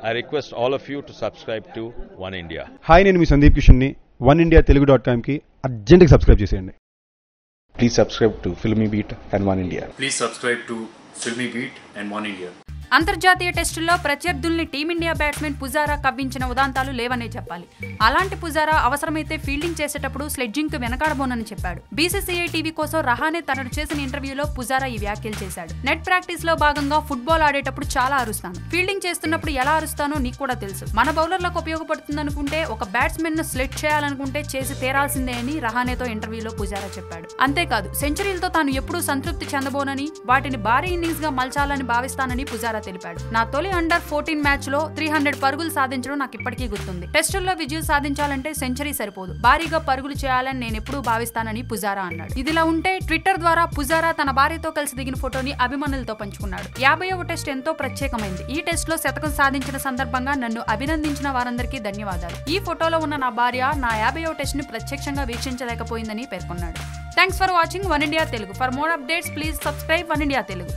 I request all of you to subscribe to One India hi నేను మీ సందీప్ కిషన్ని One India Telugu dot కామ్కి urgent subscribe చేసేయండి. Please subscribe to Filmy Beat and One India please subscribe to Filmy Beat and One India అంతర్జాతీయ టెస్టుల్లో ప్రత్యర్థుల్ని team India batsmen Pujara కవ్వించిన ఉదాంతాలు లేవనే చెప్పాలి. అలాంటి పుజారా అవసరమైతే ఫీల్డింగ్ చేసేటప్పుడు స్లెడ్జింగ్కు వెనకాడబోనని చెప్పాడు. బీసీసీఐ టీవీ కోసం రహానే తనను చేసిన ఇంటర్వ్యూలో పుజారా ఈ వ్యాఖ్యలు చేశాడు. నెట్ ప్రాక్టీస్లో భాగంగా ఫుట్బాల్ ఆడేటప్పుడు చాలా అరుస్తాను. ఫీల్డింగ్ చేస్తున్నప్పుడు ఎలా అరుస్తానో నీకు కూడా తెలుసు. మన బౌలర్లకు ఉపయోగపడుతుంది అనుకుంటే ఒక బ్యాట్స్మెన్ను స్లెట్ చేయాలనుకుంటే చేసి తీరాల్సిందే అని రహానేతో ఇంటర్వ్యూలో పుజారా చెప్పాడు. అంతేకాదు సెంచరీలతో తాను ఎప్పుడూ సంతృప్తి చెందబోనని వాటిని భారీ ఇన్నింగ్స్గా మలచాలని భావిస్తానని పుజారా తెలిపాడు. నా తొలి అండర్ ఫోర్టీన్ మ్యాచ్లో త్రీ హండ్రెడ్ పరుగులు సాధించడం నాకు ఇప్పటికీ గుర్తుంది. టెస్టుల్లో విజయం సాధించాలంటే సెంచరీ సరిపోదు. భారీగా పరుగులు చేయాలని నేను ఎప్పుడూ భావిస్తానని పుజారా అన్నాడు. ఇదిలా ఉంటే ట్విట్టర్ ద్వారా పుజారా తన భార్యతో కలిసి దిగిన ఫోటోని అభిమానులతో పంచుకున్నాడు. యాభైవ టెస్ట్ ఎంతో ప్రత్యేకమైంది. ఈ టెస్ట్లో శతకం సాధించిన సందర్భంగా నన్ను అభినందించిన వారందరికీ ధన్యవాదాలు. ఈ ఫోటోలో ఉన్న నా భార్య నా యాభైవ టెస్ట్ని ప్రత్యక్షంగా వీక్షించలేకపోయిందని పేర్కొన్నాడు. Thanks for watching One India Telugu for more updates please subscribe One India Telugu